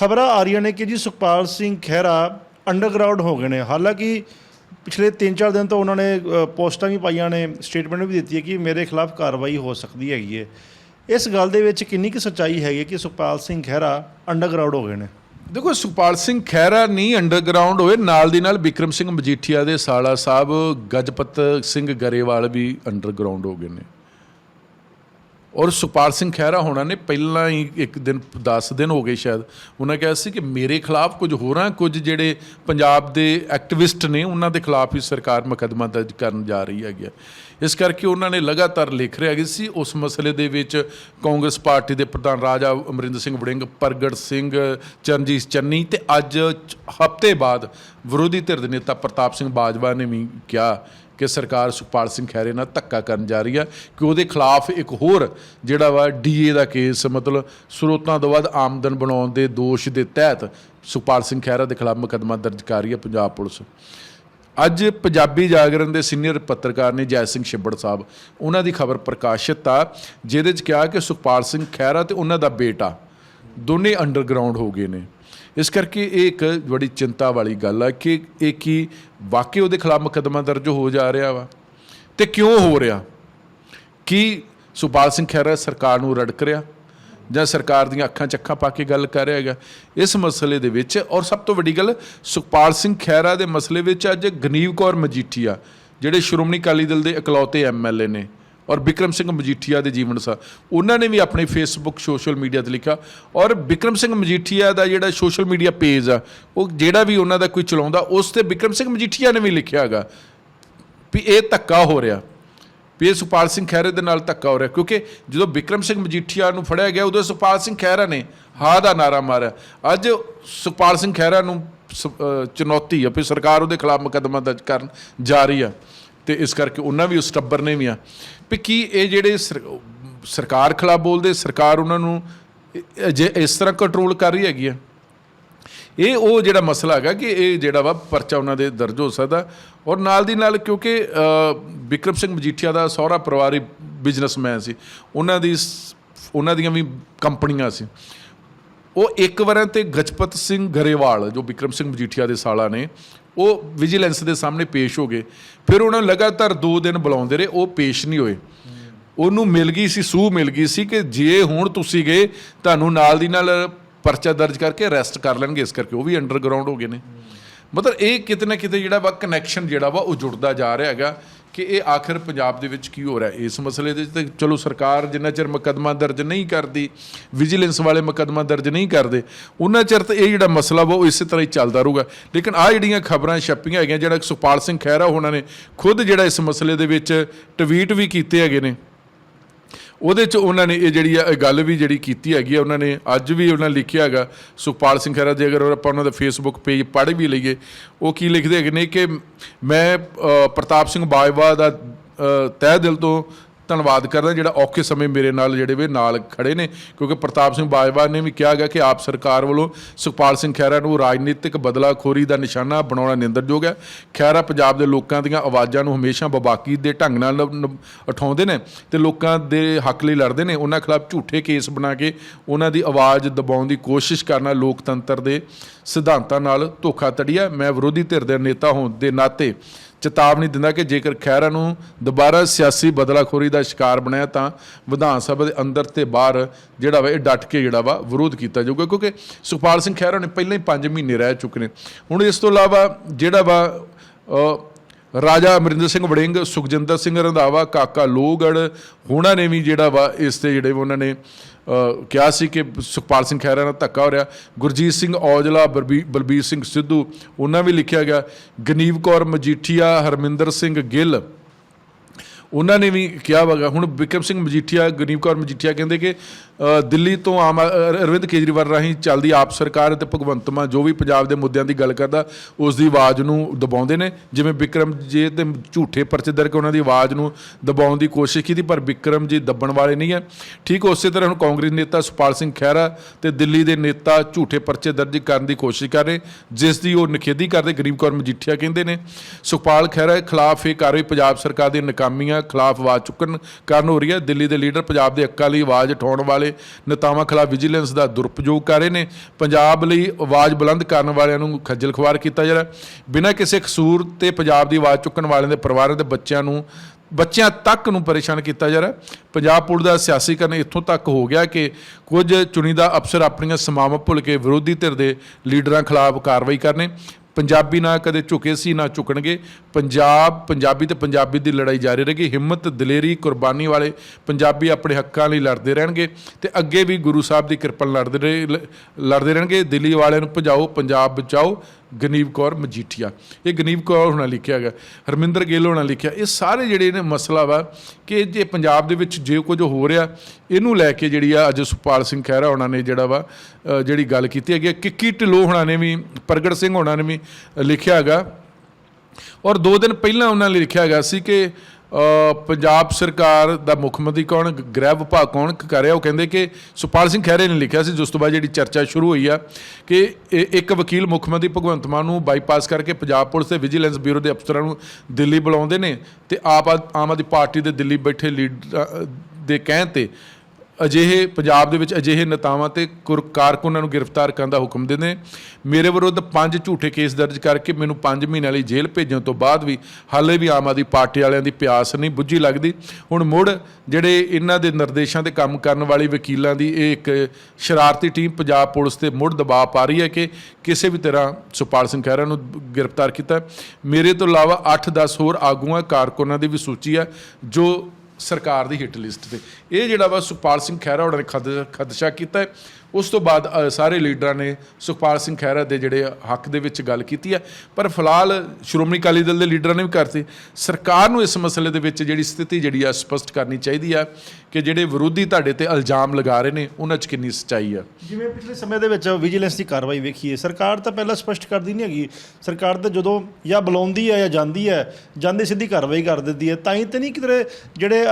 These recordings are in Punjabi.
ਖਬਰਾਂ ਆ ਰਹੀਆਂ ਨੇ ਕਿ ਜੀ ਸੁਖਪਾਲ ਸਿੰਘ ਖਹਿਰਾ ਅੰਡਰਗਰਾਉਂਡ ਹੋ ਗਏ ਨੇ। ਹਾਲਾਂਕਿ ਪਿਛਲੇ 3-4 ਦਿਨ ਤੋਂ ਉਹਨਾਂ ਨੇ ਪੋਸਟਾਂ ਵੀ ਪਾਈਆਂ ਨੇ ਸਟੇਟਮੈਂਟ ਵੀ ਦਿੱਤੀ ਹੈ ਕਿ ਮੇਰੇ ਖਿਲਾਫ ਕਾਰਵਾਈ ਹੋ ਸਕਦੀ ਹੈਗੀ ਹੈ। ਇਸ ਗੱਲ ਦੇ ਵਿੱਚ ਕਿੰਨੀ ਕੁ ਸੱਚਾਈ ਹੈਗੀ ਕਿ ਸੁਖਪਾਲ ਸਿੰਘ ਖਹਿਰਾ ਅੰਡਰਗਰਾਉਂਡ ਹੋ ਗਏ ਨੇ? ਦੇਖੋ, ਸੁਖਪਾਲ ਸਿੰਘ ਖਹਿਰਾ ਨਹੀਂ ਅੰਡਰਗਰਾਉਂਡ ਹੋਏ, ਨਾਲ ਦੀ ਨਾਲ ਵਿਕਰਮ ਸਿੰਘ ਮਜੀਠੀਆ ਦੇ ਸਾਲਾ ਸਾਹਿਬ, ਗਜਪਤ ਸਿੰਘ ਗਰੇਵਾਲ ਵੀ ਅੰਡਰਗਰਾਉਂਡ ਹੋ ਗਏ ਨੇ। ਔਰ ਸੁਖਪਾਲ ਸਿੰਘ ਖਹਿਰਾ ਹੋਣਾ ਨੇ ਪਹਿਲਾਂ ਹੀ ਇੱਕ ਦਿਨ 10 ਦਿਨ ਹੋ ਗਏ ਸ਼ਾਇਦ, ਉਹਨਾਂ ਕਿਹਾ ਸੀ ਕਿ ਮੇਰੇ ਖਿਲਾਫ ਕੁਝ ਹੋਰਾਂ ਕੁਝ ਜਿਹੜੇ ਪੰਜਾਬ ਦੇ ਐਕਟਿਵਿਸਟ ਨੇ, ਉਹਨਾਂ ਦੇ ਖਿਲਾਫ ਹੀ ਸਰਕਾਰ ਮੁਕੱਦਮਾ ਦਰਜ ਕਰਨ ਜਾ ਰਹੀ ਹੈਗੀ ਹੈ ਇਸ ਕਰਕੇ ਉਹਨਾਂ ਨੇ ਲਗਾਤਾਰ ਲਿਖ ਰਿਹਾ ਹੈਗੇ ਸੀ, ਉਸ ਮਸਲੇ ਦੇ ਵਿੱਚ ਕਾਂਗਰਸ ਪਾਰਟੀ ਦੇ ਪ੍ਰਧਾਨ ਰਾਜਾ ਅਮਰਿੰਦਰ ਸਿੰਘ ਵੜਿੰਗ, ਪ੍ਰਗਟ ਸਿੰਘ, ਚਰਨਜੀਤ ਚੰਨੀ ਤੇ ਅੱਜ ਹਫ਼ਤੇ ਬਾਅਦ ਵਿਰੋਧੀ ਧਿਰ ਦੇ ਨੇਤਾ ਪ੍ਰਤਾਪ ਸਿੰਘ ਬਾਜਵਾ ਨੇ ਵੀ ਕਿਹਾ ਕਿ ਸਰਕਾਰ ਸੁਖਪਾਲ ਸਿੰਘ ਖਹਿਰੇ ਨਾਲ ਧੱਕਾ ਕਰਨ ਜਾ ਰਹੀ ਆ ਕਿ ਉਹਦੇ ਖਿਲਾਫ ਇੱਕ ਹੋਰ ਜਿਹੜਾ ਵਾ ਡੀਏ ਦਾ ਕੇਸ, ਮਤਲਬ ਸਰੋਤਾਂ ਤੋਂ ਵੱਧ ਆਮਦਨ ਬਣਾਉਣ ਦੇ ਦੋਸ਼ ਦੇ ਤਹਿਤ ਸੁਖਪਾਲ ਸਿੰਘ ਖਹਿਰਾ ਦੇ ਖਿਲਾਫ ਮੁਕੱਦਮਾ ਦਰਜ ਕਰ ਰਹੀ ਹੈ ਪੰਜਾਬ ਪੁਲਿਸ। ਅੱਜ ਪੰਜਾਬੀ ਜਾਗਰਣ ਦੇ ਸੀਨੀਅਰ ਪੱਤਰਕਾਰ ਨੇ ਜੈ ਸਿੰਘ ਛਿੱਬੜ ਸਾਹਿਬ, ਉਹਨਾਂ ਦੀ ਖਬਰ ਪ੍ਰਕਾਸ਼ਿਤ ਆ, ਜਿਹਦੇ 'ਚ ਕਿਹਾ ਕਿ ਸੁਖਪਾਲ ਸਿੰਘ ਖਹਿਰਾ ਤੇ ਉਹਨਾਂ ਦਾ ਬੇਟਾ ਦੋਨੇ ਅੰਡਰਗਰਾਉਂਡ ਹੋ ਗਏ ਨੇ। ਇਸ ਕਰਕੇ ਇਹ ਇੱਕ ਬੜੀ ਚਿੰਤਾ ਵਾਲੀ ਗੱਲ ਆ ਕਿ ਇਹ ਕੀ ਵਾਕਈ ਉਹਦੇ ਖਿਲਾਫ ਮੁਕੱਦਮਾ ਦਰਜ ਹੋ ਜਾ ਰਿਹਾ ਵਾ? ਤੇ ਕਿਉਂ ਹੋ ਰਿਹਾ? ਕੀ ਸੁਖਪਾਲ ਸਿੰਘ ਖਹਿਰਾ ਸਰਕਾਰ ਨੂੰ ਰੜਕ ਰਿਹਾ? ਜਾਂ ਸਰਕਾਰ ਦੀਆਂ ਅੱਖਾਂ ਚੱਖਾਂ ਪਾ ਕੇ ਗੱਲ ਕਰ ਰਿਹਾ ਹੈਗਾ? ਇਸ ਮਸਲੇ ਦੇ ਵਿੱਚ ਔਰ ਸਭ ਤੋਂ ਵੱਡੀ ਗੱਲ, ਸੁਖਪਾਲ ਸਿੰਘ ਖਹਿਰਾ ਦੇ ਮਸਲੇ ਵਿੱਚ ਅੱਜ ਗਨੀਵ ਕੌਰ ਮਜੀਠੀਆ, ਜਿਹੜੇ ਸ਼੍ਰੋਮਣੀ ਅਕਾਲੀ ਦਲ ਦੇ ਇਕਲੌਤੇ ਐਮਐਲਏ ਨੇ ਔਰ ਵਿਕਰਮ ਸਿੰਘ ਮਜੀਠੀਆ ਦੇ ਜੀਵਨ ਸਾ ਉਹਨਾਂ ਨੇ ਵੀ ਆਪਣੇ ਫੇਸਬੁੱਕ ਸੋਸ਼ਲ ਮੀਡੀਆ ਤੇ ਲਿਖਿਆ। ਔਰ ਵਿਕਰਮ ਸਿੰਘ ਮਜੀਠੀਆ ਦਾ ਜਿਹੜਾ ਸੋਸ਼ਲ ਮੀਡੀਆ ਪੇਜ ਆ, ਉਹ ਜਿਹੜਾ ਵੀ ਉਹਨਾਂ ਦਾ ਕੋਈ ਚਲਾਉਂਦਾ, ਉਸ ਤੇ ਵਿਕਰਮ ਸਿੰਘ ਮਜੀਠੀਆ ਨੇ ਵੀ ਲਿਖਿਆ ਹੈਗਾ ਵੀ ਇਹ ਧੱਕਾ ਹੋ ਰਿਹਾ। ਵੀ ਇਹ ਸੁਖਪਾਲ ਸਿੰਘ ਖਹਿਰੇ ਦੇ ਨਾਲ ਧੱਕਾ ਹੋ ਰਿਹਾ, ਕਿਉਂਕਿ ਜਦੋਂ ਵਿਕਰਮ ਸਿੰਘ ਮਜੀਠੀਆ ਨੂੰ ਫੜਿਆ ਗਿਆ, ਉਦੋਂ ਸੁਖਪਾਲ ਸਿੰਘ ਖਹਿਰਾ ਨੇ ਹਾਂ ਦਾ ਨਾਰਾ ਮਾਰਿਆ। ਅੱਜ ਸੁਖਪਾਲ ਸਿੰਘ ਖਹਿਰਾ ਨੂੰ ਸ- ਚੁਣੌਤੀ ਆ ਵੀ ਸਰਕਾਰ ਉਹਦੇ ਖਿਲਾਫ ਮੁਕੱਦਮਾ ਦਰਜ ਕਰਨ ਜਾ ਰਹੀ ਆ। ਤੇ ਇਸ ਕਰਕੇ ਉਹਨਾਂ ਵੀ ਉਸ ਟੱਬਰ ਨੇ ਵੀ ਆ। ਵੀ ਕੀ ਇਹ ਜਿਹੜੇ ਸਰ- ਸਰਕਾਰ ਖਿਲਾਫ ਬੋਲਦੇ ਸਰਕਾਰ ਉਹਨਾਂ ਨੂੰ ਇਹ- ਜੇ ਇਸ ਤਰ੍ਹਾਂ ਕੰਟਰੋਲ ਕਰ ਰਹੀ ਹੈਗੀ ਆ। ਇਹ ਉਹ ਜਿਹੜਾ ਮਸਲਾ ਹੈਗਾ ਕਿ ਇਹ ਜਿਹੜਾ ਵਾ ਪਰਚਾ ਉਹਨਾਂ ਦੇ ਦਰਜ ਹੋ ਸਕਦਾ। ਔਰ ਨਾਲ ਦੀ ਨਾਲ ਕਿਉਂਕਿ ਅ, ਵਿਕਰਮ ਸਿੰਘ ਮਜੀਠੀਆ ਦਾ ਸਹੁਰਾ ਪਰਿਵਾਰ ਬਿਜ਼ਨਸਮੈਨ ਸੀ। ਉਹਨਾਂ ਦੀ ਸ- ਉਹਨਾਂ ਦੀਆਂ ਵੀ ਕੰਪਨੀਆਂ ਸੀ। ਉਹ ਇੱਕ ਵਾਰਾਂ ਤੇ ਗਜਪਤ ਸਿੰਘ ਗਰੇਵਾਲ ਜੋ ਵਿਕਰਮ ਸਿੰਘ ਮਜੀਠੀਆ ਦੇ ਸਾਲਾ ਨੇ ਉਹ ਵਿਜੀਲੈਂਸ ਦੇ ਸਾਹਮਣੇ ਪੇਸ਼ ਹੋ ਗਏ। ਫਿਰ ਉਹਨਾਂ ਨੂੰ ਲਗਾਤਾਰ 2 ਦਿਨ ਬੁਲਾਉਂਦੇ ਰਹੇ, ਉਹ ਪੇਸ਼ ਨਹੀਂ ਹੋਏ। ਉਹਨੂੰ ਮਿਲ ਗਈ ਸੀ, ਸੂਹ ਮਿਲ ਗਈ ਸੀ ਕਿ ਜੇ ਹੁਣ ਤੁਸੀਂ ਗਏ, ਤੁਹਾਨੂੰ ਨਾਲ ਦੀ ਨਾਲ ਪਰਚਾ ਦਰਜ ਕਰਕੇ ਅਰੈਸਟ ਕਰ ਲੈਣਗੇ, ਇਸ ਕਰਕੇ ਉਹ ਵੀ ਅੰਡਰਗਰਾਉਂਡ ਹੋ ਗਏ ਨੇ। ਮਤਲਬ ਇਹ ਕਿਤੇ ਨਾ ਕਿਤੇ ਜਿਹੜਾ ਵਾ ਕਨੈਕਸ਼ਨ ਜਿਹੜਾ ਵਾ, ਉਹ ਜੁੜਦਾ ਜਾ ਰਿਹਾ ਹੈਗਾ। ਕਿ ਇਹ ਆਖਰ ਪੰਜਾਬ ਦੇ ਵਿੱਚ ਕੀ ਹੋ ਰਿਹਾ ਇਸ ਮਸਲੇ ਦੇ ਵਿੱਚ ਤੇ ਚਲੋ ਸਰਕਾਰ ਜਿੰਨਾ ਚਿਰ ਮੁਕੱਦਮਾ ਦਰਜ ਨਹੀਂ ਕਰਦੀ ਵਿਜੀਲੈਂਸ ਵਾਲੇ ਮੁਕੱਦਮਾ ਦਰਜ ਨਹੀਂ ਕਰਦੇ, ਉਹਨਾਂ ਚਿਰ ਤੇ ਇਹ ਜਿਹੜਾ ਮਸਲਾ ਵਾ ਉਹ ਇਸੇ ਤਰ੍ਹਾਂ ਹੀ ਚੱਲਦਾ ਰਹੂਗਾ। ਲੇਕਿਨ ਆ ਜਿਹੜੀਆਂ ਖਬਰਾਂ ਛਪੀਆਂ ਹੈਗੀਆਂ, ਜਿਹੜਾ ਸੁਖਪਾਲ ਸਿੰਘ ਖਹਿਰਾ ਹੋਣਾ ਨੇ, ਖੁਦ ਜਿਹੜਾ ਇਸ ਮਸਲੇ ਦੇ ਵਿੱਚ ਟਵੀਟ ਵੀ ਕੀਤੇ ਹੈਗੇ ਨੇ। ਉਹਦੇ ਚ ਉਹਨਾਂ ਨੇ ਇਹ ਜਿਹੜੀ ਆ, ਇਹ ਗੱਲ ਵੀ ਜਿਹੜੀ ਕੀਤੀ ਹੈਗੀ ਆ, ਉਹਨਾਂ ਨੇ ਅੱਜ ਵੀ ਉਹਨਾਂ ਲਿਖਿਆ ਹੈਗਾ, ਸੁਖਪਾਲ ਸਿੰਘ ਖਹਿਰਾ ਜੇ ਅਗਰ ਆਪਾਂ ਉਹਨਾਂ ਦਾ ਫੇਸਬੁੱਕ ਪੇਜ ਪੜ੍ਹ ਵੀ ਲਈਏ, ਉਹ ਕੀ ਲਿਖਦੇ ਹੈਗੇ ਨੇ ਕਿ ਮੈਂ ਪ੍ਰਤਾਪ ਸਿੰਘ ਬਾਜਵਾ ਦਾ ਤਹਿ ਦਿਲ ਤੋਂ ਧੰਨਵਾਦ ਕਰਦਾ ਜਿਹੜਾ ਔਖੇ ਸਮੇਂ ਮੇਰੇ ਨਾਲ ਜਿਹੜੇ ਵੇ ਨਾਲ ਖੜੇ ਨੇ, ਕਿਉਂਕਿ ਪ੍ਰਤਾਪ ਸਿੰਘ ਬਾਜਵਾ ਨੇ ਵੀ ਕਿਹਾ ਗਿਆ ਕਿ ਆਪ ਸਰਕਾਰ ਵੱਲੋਂ ਸੁਖਪਾਲ ਸਿੰਘ ਖਹਿਰਾ ਨੂੰ ਰਾਜਨੀਤਿਕ ਬਦਲਾਖੋਰੀ ਦਾ ਨਿਸ਼ਾਨਾ ਬਣਾਉਣਾ ਨਿੰਦਰਯੋਗ ਹੈ। ਖਹਿਰਾ ਪੰਜਾਬ ਦੇ ਲੋਕਾਂ ਦੀਆਂ ਆਵਾਜ਼ਾਂ ਨੂੰ ਹਮੇਸ਼ਾ ਬਬਾਕੀ ਦੇ ਢੰਗ ਨਾਲ ਨ- ਉਠਾਉਂਦੇ ਨੇ ਤੇ ਲੋਕਾਂ ਦੇ ਹੱਕ ਲਈ ਲੜਦੇ ਨੇ। ਉਹਨਾਂ ਖਿਲਾਫ ਝੂਠੇ ਕੇਸ ਬਣਾ ਕੇ ਉਹਨਾਂ ਦੀ ਆਵਾਜ਼ ਦਬਾਉਣ ਦੀ ਕੋਸ਼ਿਸ਼ ਕਰਨਾ ਲੋਕਤੰਤਰ ਦੇ ਸਿਧਾਂਤਾਂ ਨਾਲ ਧੋਖਾ ਤੜੀਆ ਮੈਂ ਵਿਰੋਧੀ ਧਿਰ ਦੇ ਨੇਤਾ ਹੋਣ ਦੇ ਨਾਤੇ ਚੇਤਾਵਨੀ ਦਿੰਦਾ ਕਿ ਜੇਕਰ ਖਹਿਰਾ ਨੂੰ ਦੁਬਾਰਾ ਸਿਆਸੀ ਬਦਲਾਖੋਰੀ ਦਾ ਸ਼ਿਕਾਰ ਬਣਿਆ ਤਾਂ ਵਿਧਾਨ ਸਭਾ ਦੇ ਅੰਦਰ ਤੇ ਬਾਹਰ ਜਿਹੜਾ ਵਾ ਇਹ ਡਟ ਕੇ ਜਿਹੜਾ ਵਾ ਵਿਰੋਧ ਕੀਤਾ ਜਾਊਗਾ, ਕਿਉਂਕਿ ਸੁਖਪਾਲ ਸਿੰਘ ਖਹਿਰਾ ਨੇ ਪਹਿਲਾਂ ਹੀ 5 ਮਹੀਨੇ ਰਹਿ ਚੁੱਕੇ ਨੇ। ਹੁਣ ਇਸ ਤੋਂ ਇਲਾਵਾ ਜਿਹੜਾ ਵਾ ਰਾਜਾ ਅਮਰਿੰਦਰ ਸਿੰਘ ਵੜਿੰਗ, ਸੁਖਜਿੰਦਰ ਸਿੰਘ ਰੰਧਾਵਾ, ਕਾਕਾ ਲੋਹਗੜ ਹੋਣਾ ਨੇ ਵੀ ਜਿਹੜਾ ਵਾ ਇਸ ਤੇ ਜਿਹੜੇ ਉਹਨਾਂ ਨੇ ਕਿਹਾ ਸੀ ਕਿ ਸੁਖਪਾਲ ਸਿੰਘ ਖਹਿਰਾ ਨਾਲ ਧੱਕਾ ਹੋ ਰਿਹਾ। ਗੁਰਜੀਤ ਸਿੰਘ ਔਜਲਾ, ਬਰਬੀ- ਬਲਬੀਰ ਸਿੰਘ ਸਿੱਧੂ, ਉਹਨਾਂ ਵੀ ਲਿਖਿਆ ਗਿਆ। ਗਨੀਵ ਕੌਰ ਮਜੀਠੀਆ, ਹਰਮਿੰਦਰ ਸਿੰਘ ਗਿੱਲ ਉਹਨਾਂ ਨੇ ਵੀ ਕਿਹਾ ਵਗਾ। ਹੁਣ ਵਿਕਰਮ ਸਿੰਘ ਮਜੀਠੀਆ, ਗਰੀਬ ਕੌਰ ਮਜੀਠੀਆ ਕਹਿੰਦੇ ਕਿ ਦਿੱਲੀ ਤੋਂ ਆਮ ਅਰਵਿੰਦ ਕੇਜਰੀਵਾਲ ਰਾਹੀਂ ਚੱਲਦੀ ਆਪ ਸਰਕਾਰ ਅਤੇ ਭਗਵੰਤ ਮਾਨ ਜੋ ਵੀ ਪੰਜਾਬ ਦੇ ਮੁੱਦਿਆਂ ਦੀ ਗੱਲ ਕਰਦਾ ਉਸ ਦੀ ਆਵਾਜ਼ ਨੂੰ ਦਬਾਉਂਦੇ ਨੇ। ਜਿਵੇਂ ਵਿਕਰਮ ਜੀ ਤੇ ਝੂਠੇ ਪਰਚੇ ਦਰਜ ਕੇ ਉਹਨਾਂ ਦੀ ਆਵਾਜ਼ ਨੂੰ ਦਬਾਉਣ ਦੀ ਕੋਸ਼ਿਸ਼ ਕੀਤੀ, ਪਰ ਵਿਕਰਮ ਜੀ ਦੱਬਣ ਵਾਲੇ ਨਹੀਂ ਹੈ। ਠੀਕ ਉਸੇ ਤਰ੍ਹਾਂ ਹੁਣ ਕਾਂਗਰਸ ਨੇਤਾ ਸੁਪਾਲ ਸਿੰਘ ਖਹਿਰਾ ਤੇ ਦਿੱਲੀ ਦੇ ਨੇਤਾ ਝੂਠੇ ਪਰਚੇ ਦਰਜ ਕਰਨ ਦੀ ਕੋਸ਼ਿਸ਼ ਕਰ ਰਹੇ ਜਿਸ ਦੀ ਉਹ ਨਿਖੇਧੀ ਕਰਦੇ ਗਰੀਬ ਕੌਰ ਮਜੀਠੀਆ ਕਹਿੰਦੇ ਨੇ। ਸੁਖਪਾਲ ਖਹਿਰਾ ਖਿਲਾਫ ਇਹ ਕਾਰਵਾਈ ਪੰਜਾਬ ਸਰਕਾਰ ਦੀਆਂ ਨਾਕਾਮੀਆਂ ਖਿਲਾਫ ਆਵਾਜ਼ ਚੁੱਕਣ ਕਾਰਨ ਹੋ ਰਹੀ ਹੈ। ਦਿੱਲੀ ਦੇ ਲੀਡਰ ਪੰਜਾਬ ਦੇ ਹੱਕਾਂ ਲਈ ਆਵਾਜ਼ ਉਠਾਉਣ ਵਾਲੇ ਨੇਤਾਵਾਂ ਖਿਲਾਫ ਵਿਜੀਲੈਂਸ ਦਾ ਦੁਰਪਯੋਗ ਕਰ ਰਹੇ ਨੇ। ਪੰਜਾਬ ਲਈ ਆਵਾਜ਼ ਬੁਲੰਦ ਕਰਨ ਵਾਲਿਆਂ ਨੂੰ ਖੱਜਲ ਖੁਆਰ ਕੀਤਾ ਜਾ ਰਿਹਾ ਬਿਨਾਂ ਕਿਸੇ ਕਸੂਰ ਤੇ ਪੰਜਾਬ ਦੀ ਆਵਾਜ਼ ਚੁੱਕਣ ਵਾਲਿਆਂ ਦੇ ਪਰਿਵਾਰਾਂ ਦੇ ਬੱਚਿਆਂ ਨੂੰ, ਬੱਚਿਆਂ ਤੱਕ ਨੂੰ ਪਰੇਸ਼ਾਨ ਕੀਤਾ ਜਾ ਰਿਹਾ ਪੰਜਾਬ ਪੁਲਿਸ ਦਾ ਸਿਆਸੀਕਰਨ ਇੱਥੋਂ ਤੱਕ ਹੋ ਗਿਆ ਕਿ ਕੁਝ ਚੁਣੀਦਾ ਅਫਸਰ ਆਪਣੀਆਂ ਸਮਾਵਾਂ ਭੁੱਲ ਕੇ ਵਿਰੋਧੀ ਧਿਰ ਦੇ ਲੀਡਰਾਂ ਖਿਲਾਫ ਕਾਰਵਾਈ ਕਰਨੇ। ਪੰਜਾਬੀ ਨਾ ਕਦੇ ਝੁਕੇ ਸੀ, ਨਾ ਝੁਕਣਗੇ। ਪੰਜਾਬ, ਪੰਜਾਬੀ ਤੇ ਪੰਜਾਬੀ ਦੀ ਲੜਾਈ ਜਾਰੀ ਰਹੇਗੀ। ਹਿੰਮਤ, ਦਲੇਰੀ, ਕੁਰਬਾਨੀ ਵਾਲੇ ਪੰਜਾਬੀ ਆਪਣੇ ਹੱਕਾਂ ਲਈ ਲੜਦੇ ਰਹਿਣਗੇ ਤੇ ਅੱਗੇ ਵੀ ਗੁਰੂ ਸਾਹਿਬ ਦੀ ਕਿਰਪਾ ਲੜਦੇ ਰਹੇ, ਲ- ਲੜਦੇ ਰਹਿਣਗੇ। ਦਿੱਲੀ ਵਾਲਿਆਂ ਨੂੰ ਭਜਾਓ, ਪੰਜਾਬ ਬਚਾਓ। ਗਨੀਵ ਕੌਰ ਮਜੀਠੀਆ। ਇਹ ਗਨੀਵ ਕੌਰ ਹੁਣਾਂ ਲਿਖਿਆ ਹੈਗਾ ਹਰਮਿੰਦਰ ਗਿੱਲ ਹੁਣਾਂ ਲਿਖਿਆ। ਇਹ ਸਾਰੇ ਜਿਹੜੇ ਨੇ ਮਸਲਾ ਵਾ ਕਿ ਜੇ ਪੰਜਾਬ ਦੇ ਵਿੱਚ ਜੇ ਕੁਝ ਹੋ ਰਿਹਾ ਇਹਨੂੰ ਲੈ ਕੇ ਜਿਹੜੀ ਆ ਅੱਜ ਸੁਪਾਲ ਸਿੰਘ ਖਹਿਰਾ ਹੁਣਾਂ ਨੇ ਜਿਹੜਾ ਵਾ ਜਿਹੜੀ ਗੱਲ ਕੀਤੀ ਹੈਗੀ ਆ, ਕਿੱਕੀ ਢਿੱਲੋਂ ਹੁਣਾਂ ਨੇ ਵੀ ਪ੍ਰਗਟ ਸਿੰਘ ਹੁਣਾਂ ਨੇ ਵੀ ਲਿਖਿਆ ਹੈਗਾ। ਔਰ 2 ਦਿਨ ਪਹਿਲਾਂ ਉਹਨਾਂ ਨੇ ਲਿਖਿਆ ਹੈਗਾ ਸੀ ਕਿ ਪੰਜਾਬ ਸਰਕਾਰ ਦਾ ਮੁੱਖ ਮੰਤਰੀ ਕੌਣ? ਗ੍ਰਹਿ ਵਿਭਾਗ ਕੌਣ? ਕਰ ਰਿਹਾ, ਉਹ ਕਹਿੰਦੇ ਕਿ ਸੁਪਾਲ ਸਿੰਘ ਖਹਿਰੇ ਨੇ ਲਿਖਿਆ ਸੀ, ਜਿਸ ਤੋਂ ਬਾਅਦ ਜਿਹੜੀ ਚਰਚਾ ਸ਼ੁਰੂ ਹੋਈ ਆ, ਕਿ ਇੱਕ ਵਕੀਲ ਮੁੱਖ ਮੰਤਰੀ ਭਗਵੰਤ ਮਾਨ ਨੂੰ ਬਾਈਪਾਸ ਕਰਕੇ ਪੰਜਾਬ ਪੁਲਿਸ ਤੇ ਵਿਜੀਲੈਂਸ ਬਿਊਰੋ ਦੇ ਅਫਸਰਾਂ ਨੂੰ ਦਿੱਲੀ ਬੁਲਾਉਂਦੇ ਨੇ ਤੇ ਆਪ ਆਮ ਆਦਮੀ ਪਾਰਟੀ ਦੇ ਦਿੱਲੀ ਬੈਠੇ ਲੀਡਰ ਦੇ ਕਹਿਣ ਤੇ ਅਜਿਹੇ, ਪੰਜਾਬ ਦੇ ਵਿੱਚ ਅਜਿਹੇ ਨੇਤਾਵਾਂ ਤੇ ਕੁਰ- ਕਾਰਕੁਨਾਂ ਨੂੰ ਗ੍ਰਿਫਤਾਰ ਕਰਨ ਦਾ ਹੁਕਮ ਦਿੰਦੇ ਨੇ। ਮੇਰੇ ਵਿਰੁੱਧ ਪੰਜ ਝੂਠੇ ਕੇਸ ਦਰਜ ਕਰਕੇ ਮੈਨੂੰ 5 ਮਹੀਨਿਆਂ ਲਈ ਜੇਲ੍ਹ ਭੇਜਣ ਤੋਂ ਬਾਅਦ ਵੀ ਹਾਲੇ ਵੀ ਆਮ ਆਦਮੀ ਪਾਰਟੀ ਵਾਲਿਆਂ ਦੀ ਪਿਆਸ ਨਹੀਂ ਬੁੱਝੀ ਲੱਗਦੀ। ਹੁਣ ਮੁੜ ਜਿਹੜੇ ਇਹਨਾਂ ਦੇ ਨਿਰਦੇਸ਼ਾਂ ਤੇ ਕੰਮ ਕਰਨ ਵਾਲੀ ਵਕੀਲਾਂ ਦੀ ਇਹ ਇੱਕ ਸ਼ਰਾਰਤੀ ਟੀਮ ਪੰਜਾਬ ਪੁਲਿਸ ਤੇ ਮੁੜ ਦਬਾਅ ਪਾ ਰਹੀ ਹੈ ਕਿ ਕਿਸੇ ਵੀ ਤਰ੍ਹਾਂ ਸੁਪਾਲ ਸਿੰਘ ਖਹਿਰਾ ਨੂੰ ਗ੍ਰਿਫਤਾਰ ਕੀਤਾ। ਮੇਰੇ ਤੋਂ ਇਲਾਵਾ 8-10 ਹੋਰ ਆਗੂਆਂ, ਕਾਰਕੁਨਾਂ ਦੀ ਵੀ ਸੂਚੀ ਹੈ, ਜੋ ਸਰਕਾਰ ਦੀ ਹਿੱਟ ਲਿਸਟ ਤੇ ਇਹ ਜਿਹੜਾ ਵਾ ਸੁਖਪਾਲ ਸਿੰਘ ਖਹਿਰਾ ਉਹਨਾਂ ਨੇ ਖਦ- ਖਦਸ਼ਾ ਕੀਤਾ ਹੈ। ਉਸ ਤੋਂ ਬਾਅਦ ਸਾਰੇ ਲੀਡਰਾਂ ਨੇ ਸੁਖਪਾਲ ਸਿੰਘ ਖਹਿਰਾ ਦੇ ਜਿਹੜੇ ਹੱਕ ਦੇ ਵਿੱਚ ਗੱਲ ਕੀਤੀ ਹੈ। ਪਰ ਫਿਲਹਾਲ ਸ਼੍ਰੋਮਣੀ ਅਕਾਲੀ ਦਲ ਦੇ ਲੀਡਰਾਂ ਨੇ ਵੀ ਕਰਤੀ। ਸਰਕਾਰ ਨੂੰ ਇਸ ਮਸਲੇ ਦੇ ਵਿੱਚ ਜਿਹੜੀ ਸਥਿਤੀ ਜਿਹੜੀ ਆ, ਸਪਸ਼ਟ ਕਰਨੀ ਚਾਹੀਦੀ ਆ ਕਿ ਜਿਹੜੇ ਵਿਰੋਧੀ ਤੁਹਾਡੇ ਤੇ ਇਲਜ਼ਾਮ ਲਗਾ ਰਹੇ ਨੇ, ਉਹਨਾਂ 'ਚ ਕਿੰਨੀ ਸੱਚਾਈ ਆ। ਜਿਵੇਂ ਪਿਛਲੇ ਸਮੇਂ ਦੇ ਵਿੱਚ ਵਿਜੀਲੈਂਸ ਦੀ ਕਾਰਵਾਈ ਵੇਖੀਏ, ਸਰਕਾਰ ਤਾਂ ਪਹਿਲਾਂ ਸਪਸ਼ਟ ਕਰਦੀ ਨਹੀਂ ਹੈਗੀ। ਸਰਕਾਰ ਤਾਂ ਜਦੋਂ ਜਾਂ ਬੁਲਾਉਂਦੀ ਹੈ ਜਾਂ ਜਾਂਦੀ ਹੈ, ਜਾਂਦੇ ਸਿੱਧੀ ਕਾਰਵਾਈ ਕਰ ਦਿੰਦੀ ਹੈ। ਤਾਂ ਹੀ ਤੇ ਨਹੀਂ ਕਿਤੇ ਜਿਹੜੇ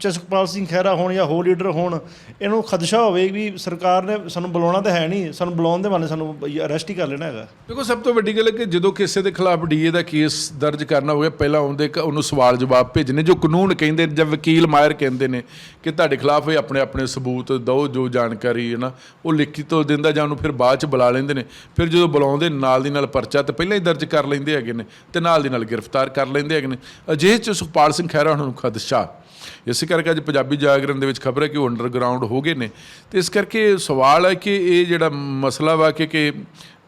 ਚਸਕਪਾਲ ਸਿੰਘ ਖਹਿਰਾ ਹੋਣ ਜਾਂ ਹੋਰ ਲੀਡਰ ਹੋਣ, ਇਹਨੂੰ ਖਦਸ਼ਾ ਹੋਵੇ ਵੀ ਸਰਕਾਰ ਨੇ ਸਾਨੂੰ ਬੁਲਾਉਣਾ ਤਾਂ ਹੈ ਨਹੀਂ, ਸਾਨੂੰ ਬੁਲਾਉਣ ਦੇ ਬਹਾਨੇ ਸਾਨੂੰ ਅਰੈਸਟ ਹੀ ਕਰ ਲੈਣਾ ਹੈਗਾ। ਦੇਖੋ, ਸਭ ਤੋਂ ਵੱਡੀ ਗੱਲ ਹੈ ਕਿ ਜਦੋਂ ਕਿਸੇ ਦੇ ਖਿਲਾਫ ਡੀਏ ਦਾ ਕੇਸ ਦਰਜ ਕਰਨਾ ਹੋਵੇ, ਪਹਿਲਾਂ ਉਹਦੇ ਕ- ਉਹਨੂੰ ਸਵਾਲ ਜਵਾਬ ਭੇਜਣੇ, ਜੋ ਕਾਨੂੰਨ ਕਹਿੰਦੇ ਜਾਂ ਵਕੀਲ ਮਾਇਰ ਕਹਿੰਦੇ ਨੇ ਕਿ ਤੁਹਾਡੇ ਖਿਲਾਫ ਇਹ ਆਪਣੇ ਆਪਣੇ ਸਬੂਤ ਦਿਓ, ਜੋ ਜਾਣਕਾਰੀ ਹੈ ਨਾ, ਉਹ ਲਿਖੀ ਤੋਂ ਦਿੰਦਾ ਜਾਂ ਉਹਨੂੰ ਫਿਰ ਬਾਅਦ ਚ ਬੁਲਾ ਲੈਂਦੇ ਨੇ। ਫਿਰ ਜਦੋਂ ਬੁਲਾਉਂਦੇ, ਨਾਲ ਦੀ ਨਾਲ ਪਰਚਾ ਤੇ ਪਹਿਲਾਂ ਹੀ ਦਰਜ ਕਰ ਲੈਂਦੇ ਹੈਗੇ ਨੇ ਤੇ ਨਾਲ ਦੀ ਨਾਲ ਗ੍ਰਿਫਤਾਰ ਕਰ ਲੈਂਦੇ ਹੈਗੇ ਨੇ। ਅਜਿਹੇ ਚ ਸੁਖਪਾਲ ਸਿੰਘ ਖਹਿਰਾ ਉਹਨਾਂ ਨੂੰ ਖਦਸ਼ਾ ਇਸੇ ਕਰਕੇ ਅੱਜ ਪੰਜਾਬੀ ਜਾਗਰਣ ਦੇ ਵਿੱਚ ਖਬਰ ਹੈ ਕਿ ਉਹ ਅੰਡਰਗਰਾਉਂਡ ਹੋ ਗਏ ਨੇ। ਤੇ ਇਸ ਕਰਕੇ ਸਵਾਲ ਹੈ ਕਿ ਇਹ ਜਿਹੜਾ ਮਸਲਾ ਵਾ ਕਿ ਕਿ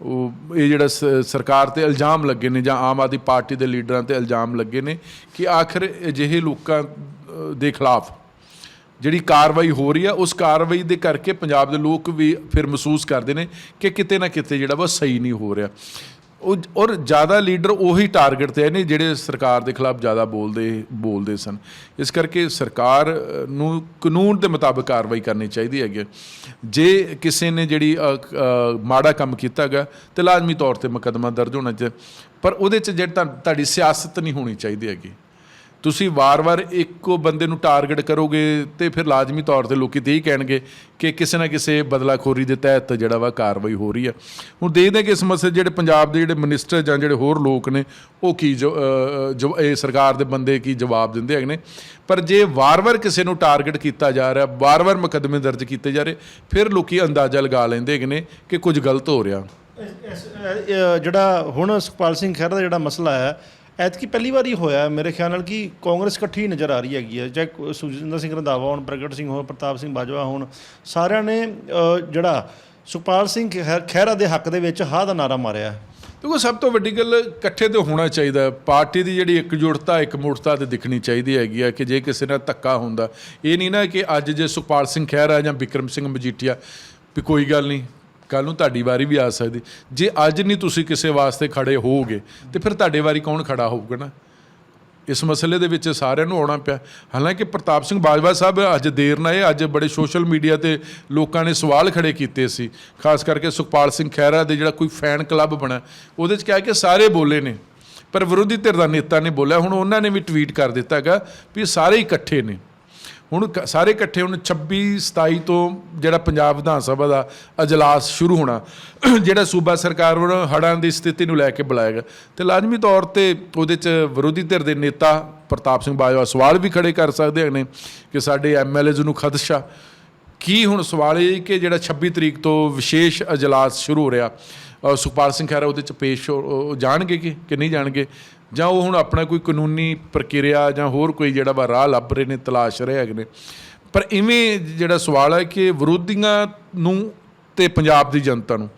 ਉਹ ਇਹ ਜਿਹੜਾ ਸ- ਸਰਕਾਰ ਤੇ ਇਲਜ਼ਾਮ ਲੱਗੇ ਨੇ ਜਾਂ ਆਮ ਆਦਮੀ ਪਾਰਟੀ ਦੇ ਲੀਡਰਾਂ ਤੇ ਇਲਜ਼ਾਮ ਲੱਗੇ ਨੇ ਕਿ ਆਖਰ ਅਜਿਹੇ ਲੋਕਾਂ ਦੇ ਖਿਲਾਫ ਜਿਹੜੀ ਕਾਰਵਾਈ ਹੋ ਰਹੀ ਆ, ਉਸ ਕਾਰਵਾਈ ਦੇ ਕਰਕੇ ਪੰਜਾਬ ਦੇ ਲੋਕ ਵੀ ਫਿਰ ਮਹਿਸੂਸ ਕਰਦੇ ਨੇ ਕਿ ਕਿਤੇ ਨਾ ਕਿਤੇ ਜਿਹੜਾ ਵਾ ਸਹੀ ਨਹੀਂ ਹੋ ਰਿਹਾ। ਔਰ ਜ਼ਿਆਦਾ ਲੀਡਰ ਉਹੀ ਟਾਰਗੇਟ ਤੇ ਨੇ ਜਿਹੜੇ ਸਰਕਾਰ ਦੇ ਖਿਲਾਫ ਜ਼ਿਆਦਾ ਬੋਲਦੇ ਬੋਲਦੇ ਸਨ। ਇਸ ਕਰਕੇ ਸਰਕਾਰ ਨੂੰ ਕਾਨੂੰਨ ਦੇ ਮੁਤਾਬਕ ਕਾਰਵਾਈ ਕਰਨੀ ਚਾਹੀਦੀ ਹੈਗੀ ਜੇ ਕਿਸੇ ਨੇ ਜਿਹੜੀ ਮਾੜਾ ਕੰਮ ਕੀਤਾ ਹੈਗਾ, ਤੇ ਲਾਜ਼ਮੀ ਤੌਰ ਤੇ ਮੁਕੱਦਮਾ ਦਰਜ ਹੋਣਾ ਚਾਹੀਦਾ। ਪਰ ਉਹਦੇ 'ਚ ਜਿਹੜੀ ਤੁਹਾਡੀ ਸਿਆਸਤ ਨਹੀਂ ਹੋਣੀ ਚਾਹੀਦੀ ਹੈਗੀ। ਤੁਸੀਂ ਵਾਰ-ਵਾਰ ਇੱਕੋ ਬੰਦੇ ਨੂੰ ਟਾਰਗੇਟ ਕਰੋਗੇ ਤੇ ਫਿਰ ਲਾਜ਼ਮੀ ਤੌਰ ਤੇ ਲੋਕੀ ਤੇ ਹੀ ਕਹਿਣਗੇ ਕਿ ਕਿਸੇ ਨਾ ਕਿਸੇ ਬਦਲਾਖੋਰੀ ਦੇ ਤਹਿਤ ਜਿਹੜਾ ਵਾ ਕਾਰਵਾਈ ਹੋ ਰਹੀ ਆ। ਹੁਣ ਦੇਖਦੇ ਹਾਂ ਕਿ ਇਸ ਮਸਲੇ ਜਿਹੜੇ ਪੰਜਾਬ ਦੇ ਜਿਹੜੇ ਮਿਨਿਸਟਰ ਜਾਂ ਜਿਹੜੇ ਹੋਰ ਲੋਕ ਨੇ, ਉਹ ਕੀ ਜੋ- ਇਹ ਸਰਕਾਰ ਦੇ ਬੰਦੇ ਕੀ ਜਵਾਬ ਦਿੰਦੇ ਹੈਗੇ ਨੇ। ਪਰ ਜੇ ਵਾਰ-ਵਾਰ ਕਿਸੇ ਨੂੰ ਟਾਰਗੇਟ ਕੀਤਾ ਜਾ ਰਿਹਾ, ਵਾਰ-ਵਾਰ ਮੁਕੱਦਮੇ ਦਰਜ ਕੀਤੇ ਜਾ ਰਹੇ, ਫਿਰ ਲੋਕੀ ਅੰਦਾਜ਼ਾ ਲਗਾ ਲੈਂਦੇ ਹੈਗੇ ਨੇ ਕਿ ਕੁਝ ਗਲਤ ਹੋ ਰਿਹਾ। ਜਿਹੜਾ ਹੁਣ ਸੁਖਪਾਲ ਸਿੰਘ ਖਹਿਰਾ ਦਾ ਜਿਹੜਾ ਮਸਲਾ ਹੈ ਐਤਕੀ ਪਹਿਲੀ ਵਾਰੀ ਹੋਇਆ ਮੇਰੇ ਖਿਆਲ ਨਾਲ ਕਿ ਕਾਂਗਰਸ ਇਕੱਠੀ ਨਜ਼ਰ ਆ ਰਹੀ ਹੈਗੀ ਹੈ। ਚਾਹੇ ਸੁਖਜਿੰਦਰ ਸਿੰਘ ਰੰਧਾਵਾ ਹੋਣ, ਪ੍ਰਗਟ ਸਿੰਘ ਹੋਣ, ਪ੍ਰਤਾਪ ਸਿੰਘ ਬਾਜਵਾ ਹੋਣ, ਸਾਰਿਆਂ ਨੇ ਜਿਹੜਾ ਸੁਖਪਾਲ ਸਿੰਘ ਖਹਿ- ਖਹਿਰਾ ਦੇ ਹੱਕ ਦੇ ਵਿੱਚ ਹਾਂ ਦਾ ਨਾਰਾ ਮਾਰਿਆ ਦੇਖੋ, ਸਭ ਤੋਂ ਵੱਡੀ ਗੱਲ ਇਕੱਠੇ ਤੇ ਹੋਣਾ ਚਾਹੀਦਾ ਪਾਰਟੀ ਦੀ ਜਿਹੜੀ ਇਕਜੁੱਟਤਾ, ਇਕਮੁੱਠਤਾ ਤੇ ਦਿਖਣੀ ਚਾਹੀਦੀ ਹੈਗੀ ਆ ਕਿ ਜੇ ਕਿਸੇ ਨਾਲ ਧੱਕਾ ਹੁੰਦਾ, ਇਹ ਨਹੀਂ ਨਾ ਕਿ ਅੱਜ ਜੇ ਸੁਖਪਾਲ ਸਿੰਘ ਖਹਿਰਾ ਜਾਂ ਵਿਕਰਮ ਸਿੰਘ ਮਜੀਠੀਆ, ਵੀ ਕੋਈ ਗੱਲ ਨਹੀਂ। ਕੱਲ ਨੂੰ ਤੁਹਾਡੀ ਵਾਰੀ ਵੀ ਆ ਸਕਦੀ। ਜੇ ਅੱਜ ਨਹੀਂ ਤੁਸੀਂ ਕਿਸੇ ਵਾਸਤੇ ਖੜੇ ਹੋਵੋਗੇ, ਤੇ ਫਿਰ ਤੁਹਾਡੇ ਵਾਰੀ ਕੌਣ ਖੜਾ ਹੋਊਗਾ ਨਾ? ਇਸ ਮਸਲੇ ਦੇ ਵਿੱਚ ਸਾਰਿਆਂ ਨੂੰ ਆਉਣਾ ਪਿਆ। ਹਾਲਾਂਕਿ ਪ੍ਰਤਾਪ ਸਿੰਘ ਬਾਜਵਾ ਸਾਹਿਬ ਅੱਜ ਦੇਰ ਨਾਲ ਇਹ ਅੱਜ ਬੜੇ ਸੋਸ਼ਲ ਮੀਡੀਆ ਤੇ ਲੋਕਾਂ ਨੇ ਸਵਾਲ ਖੜੇ ਕੀਤੇ ਸੀ। ਖਾਸ ਕਰਕੇ ਸੁਖਪਾਲ ਸਿੰਘ ਖਹਿਰਾ ਦੇ ਜਿਹੜਾ ਕੋਈ ਫੈਨ ਕਲੱਬ ਬਣਾ, ਉਹਦੇ 'ਚ ਕਿਹਾ ਕਿ ਸਾਰੇ ਬੋਲੇ ਨੇ, ਪਰ ਵਿਰੋਧੀ ਧਿਰ ਦਾ ਨੇਤਾ ਨੇ ਬੋਲਿਆ। ਹੁਣ ਉਹਨਾਂ ਨੇ ਵੀ ਟਵੀਟ ਕਰ ਦਿੱਤਾ ਹੈਗਾ ਵੀ ਸਾਰੇ ਇਕੱਠੇ ਨੇ। ਹੁਣ ਕ- ਸਾਰੇ ਇਕੱਠੇ ਹੁਣ 26 27 ਤੋਂ ਜਿਹੜਾ ਪੰਜਾਬ ਵਿਧਾਨ ਸਭਾ ਦਾ ਅਜਲਾਸ ਸ਼ੁਰੂ ਹੋਣਾ ਜਿਹੜਾ ਸੂਬਾ ਸਰਕਾਰ ਵੱਲੋਂ ਹੜ੍ਹਾਂ ਦੀ ਸਥਿਤੀ ਨੂੰ ਲੈ ਕੇ ਬੁਲਾਇਆ ਗਿਆ। ਤੇ ਲਾਜ਼ਮੀ ਤੌਰ ਤੇ ਉਹਦੇ ਚ ਵਿਰੋਧੀ ਧਿਰ ਦੇ ਨੇਤਾ ਪ੍ਰਤਾਪ ਸਿੰਘ ਬਾਜਵਾ ਸਵਾਲ ਵੀ ਖੜੇ ਕਰ ਸਕਦੇ ਨੇ ਕਿ ਸਾਡੇ ਐਮਐਲਏਜ਼ ਨੂੰ ਖਦਸ਼ਾ। ਕੀ ਹੁਣ ਸਵਾਲ ਇਹ ਕਿ ਜਿਹੜਾ 26 ਤਰੀਕ ਤੋਂ ਵਿਸ਼ੇਸ਼ ਅਜਲਾਸ ਸ਼ੁਰੂ ਹੋ ਰਿਹਾ ਅ, ਸੁਖਪਾਲ ਸਿੰਘ ਖਹਿਰਾ ਉਹਦੇ ਚ ਪੇਸ਼ ਹੋ- ਉਹ ਜਾਣਗੇ ਕਿ ਕਿ ਨਹੀਂ ਜਾਣਗੇ? ਜਾਂ ਉਹ ਹੁਣ ਆਪਣਾ ਕੋਈ ਕਾਨੂੰਨੀ ਪ੍ਰਕਿਰਿਆ ਜਾਂ ਹੋਰ ਕੋਈ ਜਿਹੜਾ ਵਾ ਰਾਹ ਲੱਭ ਰਹੇ ਨੇ, ਤਲਾਸ਼ ਰਹੇ ਹੈਗੇ ਨੇ। ਪਰ ਇਵੇਂ ਜਿਹੜਾ ਸਵਾਲ ਹੈ ਕਿ ਵਿਰੋਧੀਆਂ ਨੂੰ ਤੇ ਪੰਜਾਬ ਦੀ ਜਨਤਾ ਨੂੰ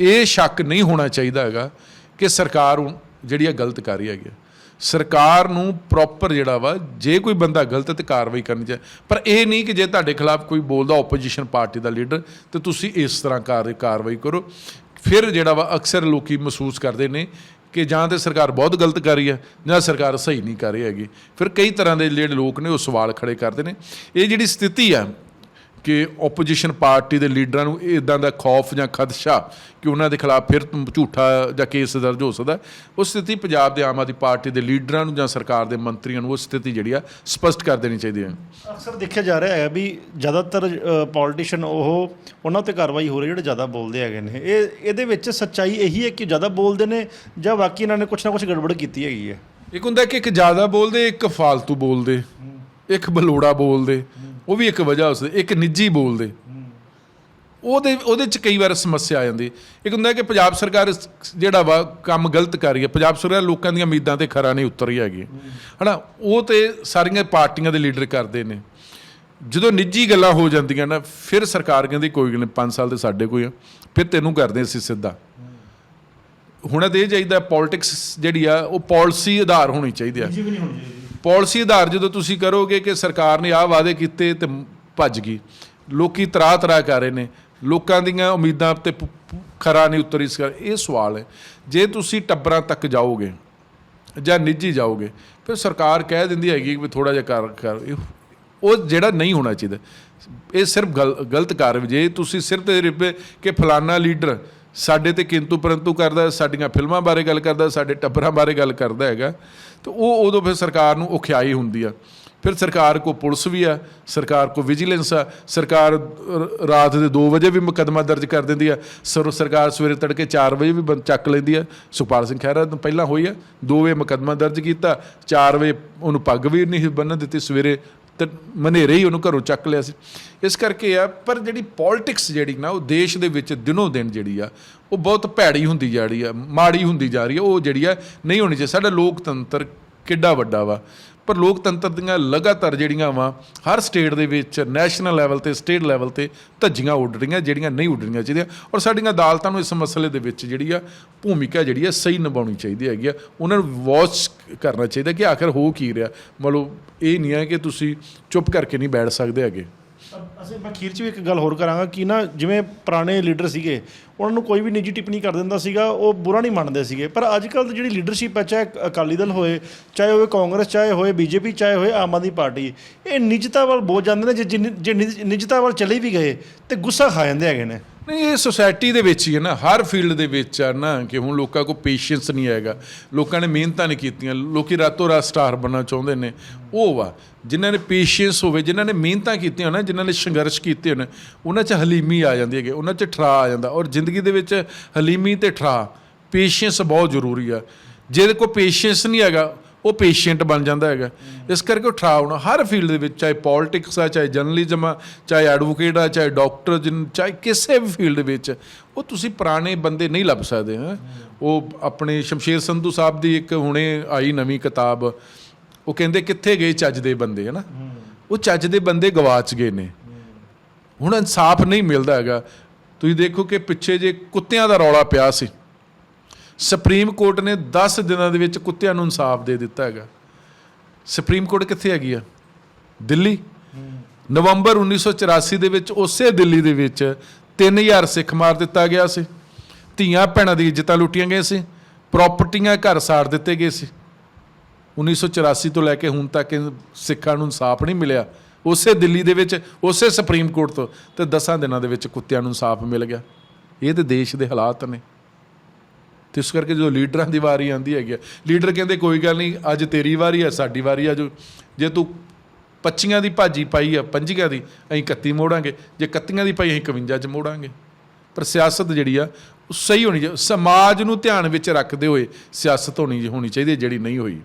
ਇਹ ਸ਼ੱਕ ਨਹੀਂ ਹੋਣਾ ਚਾਹੀਦਾ ਹੈਗਾ ਕਿ ਸਰਕਾਰ ਉਹ ਜਿਹੜੀ ਆ ਗਲਤ ਕਰ ਰਹੀ ਹੈਗੀ ਆ। ਸਰਕਾਰ ਨੂੰ ਪ੍ਰੋਪਰ ਜਿਹੜਾ ਵਾ, ਜੇ ਕੋਈ ਬੰਦਾ ਗਲਤ ਹੈ ਤੇ ਕਾਰਵਾਈ ਕਰਨੀ ਚਾਹੀਦੀ ਪਰ ਇਹ ਨਹੀਂ ਕਿ ਜੇ ਤੁਹਾਡੇ ਖਿਲਾਫ ਕੋਈ ਬੋਲਦਾ ਆਪੋਜੀਸ਼ਨ ਪਾਰਟੀ ਦਾ ਲੀਡਰ ਤੇ ਤੁਸੀਂ ਇਸ ਤਰ੍ਹਾਂ ਕਾਰ, ਕਾਰਵਾਈ ਕਰੋ। ਫਿਰ ਜਿਹੜਾ ਵਾ ਅਕਸਰ ਲੋਕੀ ਮਹਿਸੂਸ ਕਰਦੇ ਨੇ ਕਿ ਜਾਂ ਤੇ ਸਰਕਾਰ ਬਹੁਤ ਗਲਤ ਕਰ ਰਹੀ ਹੈ, ਜਾਂ ਸਰਕਾਰ ਸਹੀ ਨਹੀਂ ਕਰ ਰਹੀ ਹੈਗੀ। ਫਿਰ ਕਈ ਤਰ੍ਹਾਂ ਦੇ ਜਿਹੜੇ ਲੋਕ ਨੇ, ਉਹ ਸਵਾਲ ਖੜੇ ਕਰਦੇ ਨੇ। ਇਹ ਜਿਹੜੀ ਸਥਿਤੀ ਆ ਕਿ ਆਪੋਜੀਸ਼ਨ ਪਾਰਟੀ ਦੇ ਲੀਡਰਾਂ ਨੂੰ ਇਦਾਂ ਦਾ ਖੌਫ ਜਾਂ ਖਦਸ਼ਾ ਕਿ ਉਹਨਾਂ ਦੇ ਖਿਲਾਫ ਫਿਰ ਝੂਠਾ ਜਾਂ ਕੇਸ ਦਰਜ ਹੋ ਸਕਦਾ ਉਹ ਸਥਿਤੀ ਪੰਜਾਬ ਦੇ ਆਮ ਆਦਮੀ ਪਾਰਟੀ ਦੇ ਲੀਡਰਾਂ ਨੂੰ ਜਾਂ ਸਰਕਾਰ ਦੇ ਮੰਤਰੀਆਂ ਨੂੰ ਉਹ ਸਥਿਤੀ ਜਿਹੜੀ ਆ ਸਪਸ਼ਟ ਕਰ ਦੇਣੀ ਚਾਹੀਦੀ ਹੈ। ਅਕਸਰ ਦੇਖਿਆ ਜਾ ਰਿਹਾ ਹੈ ਵੀ ਜ਼ਿਆਦਾਤਰ ਪੋਲੀਟੀਸ਼ੀਅਨ ਉਹ ਉਹਨਾਂ ਤੇ ਕਾਰਵਾਈ ਹੋ ਰਹੀ ਜਿਹੜੇ ਜ਼ਿਆਦਾ ਬੋਲਦੇ ਹੈਗੇ ਨੇ। ਇਹ ਇਹਦੇ ਵਿੱਚ ਸੱਚਾਈ ਇਹੀ ਹੈ ਕਿ ਜ਼ਿਆਦਾ ਬੋਲਦੇ ਨੇ ਜਾਂ ਬਾਕੀ ਇਹਨਾਂ ਨੇ ਕੁਛ ਨਾ ਕੁਛ ਗੜਬੜ ਕੀਤੀ ਹੈਗੀ ਹੈ। ਇੱਕ ਹੁੰਦਾ ਕਿ ਇੱਕ ਜ਼ਿਆਦਾ ਬੋਲਦੇ ਇੱਕ ਫਾਲਤੂ ਬੋਲਦੇ ਇੱਕ ਬਲੋੜਾ ਬੋਲਦੇ। ਉਹ ਵੀ ਇੱਕ ਵਜ੍ਹਾ ਉਸ ਇੱਕ ਨਿੱਜੀ ਬੋਲਦੇ ਉਹਦੇ ਉਹਦੇ ਚ ਕਈ ਵਾਰ ਸਮੱਸਿਆ ਆ ਜਾਂਦੀ। ਇੱਕ ਹੁੰਦਾ ਕਿ ਪੰਜਾਬ ਸਰਕਾਰ ਜਿਹੜਾ ਵਾ ਕੰਮ ਗਲਤ ਕਰ ਰਹੀ ਹੈ। ਪੰਜਾਬ ਸਰਕਾਰ ਲੋਕਾਂ ਦੀਆਂ ਉਮੀਦਾਂ ਤੇ ਖਰਾ ਨਹੀਂ ਉਤਰ ਰਹੀ ਹੈਗੀ। ਹਨਾ, ਉਹ ਤੇ ਸਾਰੀਆਂ ਪਾਰਟੀਆਂ ਦੇ ਲੀਡਰ ਕਰਦੇ ਨੇ। ਜਦੋਂ ਨਿੱਜੀ ਗੱਲਾਂ ਹੋ ਜਾਂਦੀਆਂ ਨਾ, ਫਿਰ ਸਰਕਾਰ ਕਹਿੰਦੀ, ਕੋਈ ਗੱਲ ਨਹੀਂ 5 ਸਾਲ ਤੇ ਸਾਡੇ ਕੋਈ ਆ। ਫਿਰ ਤੈਨੂੰ ਕਰਦੇ ਅਸੀਂ ਸਿੱਧਾ। ਹੁਣ ਤੇ ਇਹ ਚਾਹੀਦਾ, ਪੋਲਿਟਿਕਸ ਜਿਹੜੀ ਆ, ਉਹ ਪਾਲਿਸੀ ਆਧਾਰ ਹੋਣੀ ਚਾਹੀਦੀ ਆ। ਜੀ ਵੀ ਨਹੀਂ ਹੋਣੀ ਚਾਹੀਦੀ। ਪਾਲਿਸੀ ਆਧਾਰ ਜਦੋਂ ਤੁਸੀਂ ਕਰੋਗੇ ਕਿ ਸਰਕਾਰ ਨੇ ਆਹ ਵਾਅਦੇ ਕੀਤੇ ਤੇ ਭੱਜ ਗਈ। ਲੋਕੀ ਤਰਾ ਤਰਾ ਕਰ ਰਹੇ ਨੇ। ਲੋਕਾਂ ਦੀਆਂ ਉਮੀਦਾਂ ਤੇ ਪ- ਖਰਾ ਨਹੀਂ ਉਤਰੀ ਇਸ ਇਹ ਸਵਾਲ ਹੈ। ਜੇ ਤੁਸੀਂ ਟੱਬਰਾਂ ਤੱਕ ਜਾਓਗੇ ਜਾਂ ਨਿੱਜੀ ਜਾਓਗੇ, ਫਿਰ ਸਰਕਾਰ ਕਹਿ ਦਿੰਦੀ ਹੈਗੀ ਕਿ ਵੀ ਥੋੜਾ ਜਿਹਾ ਕਰ ਕਰ। ਉਹ ਜਿਹੜਾ ਨਹੀਂ ਹੋਣਾ ਚਾਹੀਦਾ। ਇਹ ਸਿਰਫ ਗਲ- ਗਲਤ ਕਾਰਜ ਜੇ ਤੁਸੀਂ ਸਿਰਫ ਤੇ ਰਿਪੇ ਕਿ ਫਲਾਨਾ ਲੀਡਰ ਸਾਡੇ ਤੇ ਕਿੰਤੂ ਪਰੰਤੂ ਕਰਦਾ, ਸਾਡੀਆਂ ਫਿਲਮਾਂ ਬਾਰੇ ਗੱਲ ਕਰਦਾ, ਸਾਡੇ ਟੱਬਰਾਂ ਬਾਰੇ ਗੱਲ ਕਰਦਾ ਹੈਗਾ, ਤਾਂ ਉਹ ਉਦੋਂ ਫਿਰ ਸਰਕਾਰ ਨੂੰ ਔਖਿਆਈ ਹੁੰਦੀ ਆ। ਫਿਰ ਸਰਕਾਰ ਕੋ ਪੁਲਿਸ ਵੀ ਆ, ਸਰਕਾਰ ਕੋ ਵਿਜੀਲੈਂਸ ਆ, ਸਰਕਾਰ ਰਾਤ ਦੇ 2 ਵਜੇ ਵੀ ਮੁਕੱਦਮਾ ਦਰਜ ਕਰ ਦਿੰਦੀ ਆ, ਸਰ, ਸਰਕਾਰ ਸਵੇਰੇ ਤੜਕੇ 4 ਵਜੇ ਵੀ ਬੰਦ ਚੱਕ ਲੈਂਦੀ ਆ। ਸੁਖਪਾਲ ਸਿੰਘ ਖਹਿਰਾ ਤੋਂ ਪਹਿਲਾਂ ਹੋਈ ਆ 2 ਵਜੇ ਮੁਕੱਦਮਾ ਦਰਜ ਕੀਤਾ 4 ਵਜੇ ਉਹਨੂੰ ਪੱਗ ਵੀ ਨਹੀਂ ਬੰਨ੍ਹ ਦਿੱਤੀ, ਸਵੇਰੇ ਤੇ ਮਨੇਰੇ ਹੀ ਉਹਨੂੰ ਘਰੋਂ ਚੱਕ ਲਿਆ ਸੀ। ਇਸ ਕਰਕੇ ਆ, ਪਰ ਜਿਹੜੀ ਪੋਲਿਟਿਕਸ ਜਿਹੜੀ ਨਾ, ਉਹ ਦੇਸ਼ ਦੇ ਵਿੱਚ ਦਿਨੋਂ ਦਿਨ ਜਿਹੜੀ ਆ, ਉਹ ਬਹੁਤ ਭੈੜੀ ਹੁੰਦੀ ਜਾ ਰਹੀ ਆ, ਮਾੜੀ ਹੁੰਦੀ ਜਾ ਰਹੀ ਆ, ਉਹ ਜਿਹੜੀ ਆ, ਨਹੀਂ ਹੋਣੀ ਚਾਹੀਦੀ। ਸਾਡਾ ਲੋਕਤੰਤਰ ਕਿੱਡਾ ਵੱਡਾ ਵਾ। ਪਰ ਲੋਕਤੰਤਰ ਦੀਆਂ ਲਗਾਤਾਰ ਜਿਹੜੀਆਂ ਵਾ, ਹਰ ਸਟੇਟ ਦੇ ਵਿੱਚ ਨੈਸ਼ਨਲ ਲੈਵਲ ਤੇ ਸਟੇਟ ਲੈਵਲ ਤੇ ਧੱਜੀਆਂ ਉੱਡ ਰਹੀਆਂ, ਜਿਹੜੀਆਂ ਨਹੀਂ ਉੱਡਣੀਆਂ ਚਾਹੀਦੀਆਂ। ਔਰ ਸਾਡੀਆਂ ਅਦਾਲਤਾਂ ਨੂੰ ਇਸ ਮਸਲੇ ਦੇ ਵਿੱਚ ਜਿਹੜੀ ਆ ਭੂਮਿਕਾ ਜਿਹੜੀ ਆ ਸਹੀ ਨਿਭਾਉਣੀ ਚਾਹੀਦੀ ਹੈਗੀ ਆ। ਉਹਨਾਂ ਨੂੰ ਵਾਚ ਕਰਨਾ ਚਾਹੀਦਾ ਕਿ ਆਖਰ ਹੋ ਕੀ ਰਿਹਾ। ਮਤਲਬ ਇਹ ਨਹੀਂ ਹੈ ਕਿ ਤੁਸੀਂ ਚੁੱਪ ਕਰਕੇ ਨਹੀਂ ਬੈਠ ਸਕਦੇ ਹੈਗੇ। ਅਸੀਂ ਮੈਂ ਖੀਰ 'ਚ ਵੀ ਇੱਕ ਗੱਲ ਹੋਰ ਕਰਾਂਗਾ ਕਿ ਨਾ ਜਿਵੇਂ ਪੁਰਾਣੇ ਲੀਡਰ ਸੀਗੇ, ਉਹਨਾਂ ਨੂੰ ਕੋਈ ਵੀ ਨਿੱਜੀ ਟਿੱਪਣੀ ਕਰ ਦਿੰਦਾ ਸੀਗਾ, ਉਹ ਬੁਰਾ ਨਹੀਂ ਮੰਨਦੇ ਸੀਗੇ। ਪਰ ਅੱਜ ਕੱਲ੍ਹ ਦੀ ਜਿਹੜੀ ਲੀਡਰਸ਼ਿਪ ਹੈ, ਚਾਹੇ ਅਕਾਲੀ ਦਲ ਹੋਏ, ਚਾਹੇ ਹੋਵੇ ਕਾਂਗਰਸ, ਚਾਹੇ ਹੋਏ ਬੀਜੇਪੀ, ਚਾਹੇ ਹੋਏ ਆਮ ਆਦਮੀ ਪਾਰਟੀ, ਇਹ ਨਿੱਜਤਾ ਵੱਲ ਬਹੁਤ ਜਾਂਦੇ ਨੇ, ਜੇ ਜਿੰਨੀ- ਜੇ ਨਿੱਜ- ਨਿੱਜਤਾ ਵੱਲ ਚਲੇ ਵੀ ਗਏ, ਤੇ ਗੁੱਸਾ ਖਾ ਜਾਂਦੇ ਹੈਗੇ ਨੇ। ਨਹੀਂ, ਇਹ ਸੋਸਾਇਟੀ ਦੇ ਵਿੱਚ ਹੀ ਹੈ ਨਾ, ਹਰ ਫੀਲਡ ਦੇ ਵਿੱਚ ਆ ਨਾ ਕਿ ਹੁਣ ਲੋਕਾਂ ਕੋਲ ਪੇਸ਼ੈਂਸ ਨਹੀਂ ਹੈਗਾ। ਲੋਕਾਂ ਨੇ ਮਿਹਨਤਾਂ ਨਹੀਂ ਕੀਤੀਆਂ। ਲੋਕੀ ਰਾਤੋਂ ਰਾਤ ਸਟਾਰ ਬਣਨਾ ਚਾਹੁੰਦੇ ਨੇ। ਉਹ ਵਾ, ਜਿਨ੍ਹਾਂ ਨੇ ਪੇਸ਼ੈਂਸ ਹੋਵੇ, ਜਿਨ੍ਹਾਂ ਨੇ ਮਿਹਨਤਾਂ ਕੀਤੀਆਂ ਨਾ ਜਿਨ੍ਹਾਂ ਨੇ ਸੰਘਰਸ਼ ਕੀਤੇ ਹੋਣ, ਉਹਨਾਂ 'ਚ ਹਲੀਮੀ ਆ ਜਾਂਦੀ ਹੈਗੀ, ਉਹਨਾਂ 'ਚ ਠਰਾ ਆ ਜਾਂਦਾ। ਔਰ ਜ਼ਿੰਦਗੀ ਦੇ ਵਿੱਚ ਹਲੀਮੀ ਤੇ ਠਰਾ ਪੇਸ਼ੈਂਸ ਬਹੁਤ ਜ਼ਰੂਰੀ ਆ। ਜਿਹਦੇ ਕੋਲ ਪੇਸ਼ੈਂਸ ਨਹੀਂ ਹੈਗਾ ਉਹ ਪੇਸ਼ੈਂਟ ਬਣ ਜਾਂਦਾ ਹੈਗਾ। ਇਸ ਕਰਕੇ ਉਹ ਠਰਾ ਹੋਣਾ ਹਰ ਫੀਲਡ ਦੇ ਵਿੱਚ, ਚਾਹੇ ਪੋਲਿਟਿਕਸ ਆ, ਚਾਹੇ ਜਰਨਲਿਜ਼ਮ ਆ, ਚਾਹੇ ਐਡਵੋਕੇਟ ਆ, ਚਾਹੇ ਡਾਕਟਰ ਜਿਨ, ਚਾਹੇ ਕਿਸੇ ਵੀ ਫੀਲਡ ਵਿੱਚ, ਉਹ ਤੁਸੀਂ ਪੁਰਾਣੇ ਬੰਦੇ ਨਹੀਂ ਲੱਭ ਸਕਦੇ, ਹਾਂ। ਉਹ ਆਪਣੇ ਸ਼ਮਸ਼ੇਰ ਸੰਧੂ ਸਾਹਿਬ ਦੀ ਇੱਕ ਹੁਣੇ ਆਈ ਨਵੀਂ ਕਿਤਾਬ, ਉਹ ਕਹਿੰਦੇ ਕਿੱਥੇ ਗਏ ਚੱਜ ਦੇ ਬੰਦੇ, ਹਨਾ। ਉਹ ਚੱਜ ਦੇ ਬੰਦੇ ਗਵਾਚ ਗਏ ਨੇ। ਹੁਣ ਇਨਸਾਫ ਨਹੀਂ ਮਿਲਦਾ ਹੈਗਾ। ਤੁਸੀਂ ਦੇਖੋ ਕਿ ਪਿੱਛੇ ਜੇ ਕੁੱਤਿਆਂ ਦਾ ਰੌਲਾ ਪਿਆ ਸੀ। ਸੁਪਰੀਮ ਕੋਰਟ ਨੇ 10 ਦਿਨਾਂ ਦੇ ਵਿੱਚ ਕੁੱਤਿਆਂ ਨੂੰ ਇਨਸਾਫ ਦੇ ਦਿੱਤਾ ਹੈਗਾ। ਸੁਪਰੀਮ ਕੋਰਟ ਕਿੱਥੇ ਹੈਗੀ ਆ? ਦਿੱਲੀ? ਨਵੰਬਰ 1984 ਦੇ ਵਿੱਚ ਉਸੇ ਦਿੱਲੀ ਦੇ ਵਿੱਚ 3000 ਸਿੱਖ ਮਾਰ ਦਿੱਤਾ ਗਿਆ ਸੀ। ਧੀਆਂ ਭੈਣਾਂ ਦੀ ਇੱਜ਼ਤਾਂ ਲੁੱਟੀਆਂ ਗਈਆਂ ਸੀ। ਪ੍ਰਾਪਰਟੀਆਂ ਘਰ ਸਾੜ ਦਿੱਤੇ ਗਏ ਸੀ। 1984 ਤੋਂ ਲੈ ਕੇ ਹੁਣ ਤੱਕ ਸਿੱਖਾਂ ਨੂੰ ਇਨਸਾਫ ਨਹੀਂ ਮਿਲਿਆ। ਉਸੇ ਦਿੱਲੀ ਦੇ ਵਿੱਚ, ਉਸੇ ਸੁਪਰੀਮ ਕੋਰਟ ਤੋਂ ਤੇ 10 ਦਿਨਾਂ ਦੇ ਵਿੱਚ ਕੁੱਤਿਆਂ ਨੂੰ ਇਨਸਾਫ ਮਿਲ ਗਿਆ। ਇਹ ਤੇ ਦੇਸ਼ ਦੇ ਹਾਲਾਤ ਨੇ। ਤੇ ਇਸ ਕਰਕੇ ਜਦੋਂ ਲੀਡਰਾਂ ਦੀ ਵਾਰੀ ਆਂਦੀ ਹੈਗੀ ਆ, ਲੀਡਰ ਕਹਿੰਦੇ ਕੋਈ ਗੱਲ ਨਹੀਂ ਅੱਜ ਤੇਰੀ ਵਾਰੀ ਹੈ ਸਾਡੀ ਵਾਰੀ ਆ ਜੋ ਜੇ ਤੂੰ ਪੱਚੀਆਂ ਦੀ ਭਾਜੀ ਪਾਈ ਆ ਪੰਜੀਆਂ ਦੀ ਅਸੀਂ 31 ਮੋੜਾਂਗੇ। ਜੇ 31 ਦੀ ਪਾਈ ਅਸੀਂ 51 ਚ ਮੋੜਾਂਗੇ। ਪਰ ਸਿਆਸਤ ਜਿਹੜੀ ਆ ਉਹ ਸਹੀ ਹੋਣੀ ਚਾਹੀਦੀ ਸਮਾਜ ਨੂੰ ਧਿਆਨ ਵਿੱਚ ਰੱਖਦੇ ਹੋਏ ਸਿਆਸਤ ਹੋਣੀ ਹੋਣੀ ਚਾਹੀਦੀ ਹੈ, ਜਿਹੜੀ ਨਹੀਂ ਹੋਈ।